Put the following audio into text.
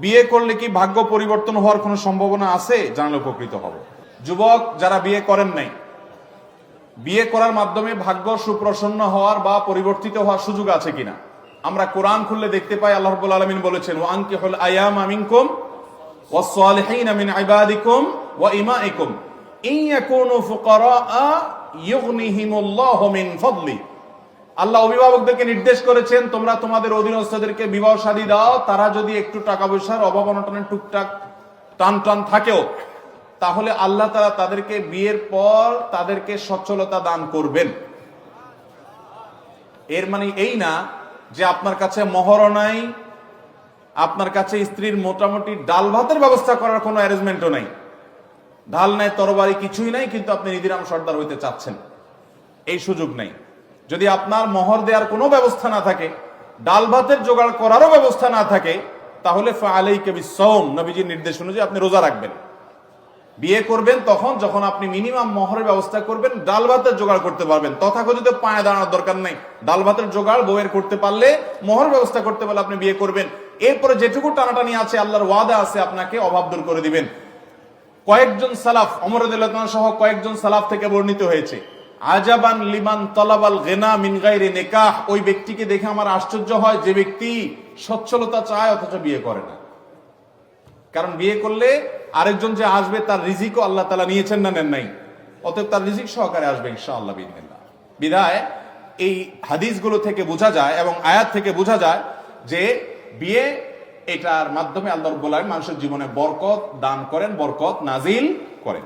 বিয়ে করলে কি ভাগ্য পরিবর্তন হওয়ার কোনো সম্ভাবনা আছে? জানলে উপকৃত হব। যুবক, যারা বিয়ে করেন নাই, বিয়ে করার মাধ্যমে ভাগ্য সুপ্রসন্ন হওয়ার বা পরিবর্তিত হওয়ার সুযোগ আছে কিনা? আমরা কোরআন খুললে দেখতে পাই, আল্লাহ রাব্বুল আলামিন বলেছেন ওয়া আনকিহুল আয়ামা মিনকুম ওয়াস-সালিহিন মিন ইবাদিকুম ওয়া ইমাইকুম ইন ইয়াকুনু ফুকারা ইউগনিহিমুল্লাহু মিন ফাদলি। আল্লাহ অভিভাবকদেরকে নির্দেশ করেছেন, তোমরা তোমাদের অধীনস্থদেরকে বিবাহ শাদী দাও, তারা যদি একটু টাকা পয়সার অভাব অনটনের টুকটাক টান টান থাকেও, তাহলে আল্লাহ তারা তাদেরকে বিয়ের পর তাদেরকে সচ্ছলতা দান করবেন। এর মানে এই না যে আপনার কাছে মহরও নাই, আপনার কাছে স্ত্রীর মোটামুটি ডাল ভাতের ব্যবস্থা করার কোনো অ্যারেঞ্জমেন্টও নাই। ঢাল নাই, তরবারি কিছুই নাই, কিন্তু আপনি নিদিরাম সর্দার হইতে চাচ্ছেন। এই সুযোগ নেই। যদি আপনার মোহর দেওয়ার কোনো ব্যবস্থা না থাকে ডাল ভাতের জোগাড় করারও ব্যবস্থা না থাকে, তাহলে ফালাইকে বিসম নবীজির নির্দেশ অনুযায়ী আপনি রোজা রাখবেন। বিয়ে করবেন তখন, যখন আপনি মিনিমাম মহরের ব্যবস্থা করবেন ডাল ভাতের জোগাড় করতে পারবেন। তথাকথিত পায়ে দাঁড়ানোর দরকার নেই। ডাল ভাতের জোগাড় বউয়ের করতে পারলে, মহর ব্যবস্থা করতে পারলে আপনি বিয়ে করবেন। এরপরে যেটুকু টানাটানি আছে, আল্লাহর ওয়াদা আছে, আপনাকে অভাব দূর করে দিবেন। কয়েকজন সালাফ অমরদুল্লাহ সহ কয়েকজন সালাফ থেকে বর্ণিত হয়েছে। আজাবান লিমান তলাবাল গেনা মিন গাইরে নেকাহ। ওই ব্যক্তিকে দেখে আমার আশ্চর্য হয় যে ব্যক্তি সচ্ছলতা চায়, অথচ বিয়ে করে না। কারণ বিয়ে করলে আরেকজন যে আসবে, তার রিজিকও আল্লাহ তালা নিয়েছেন না নেন নাই? অতএব তার রিজিক সহকারে আসবে ইনশাআল্লাহ বিদিনিল্লাহ বিদায়, এই হাদিসগুলো থেকে বোঝা যায় এবং আয়াত থেকে বোঝা যায় যে বিয়ে এটার মাধ্যমে আল্লাহ রব্বুল মানুষের জীবনে বরকত দান করেন, বরকত নাজিল করেন।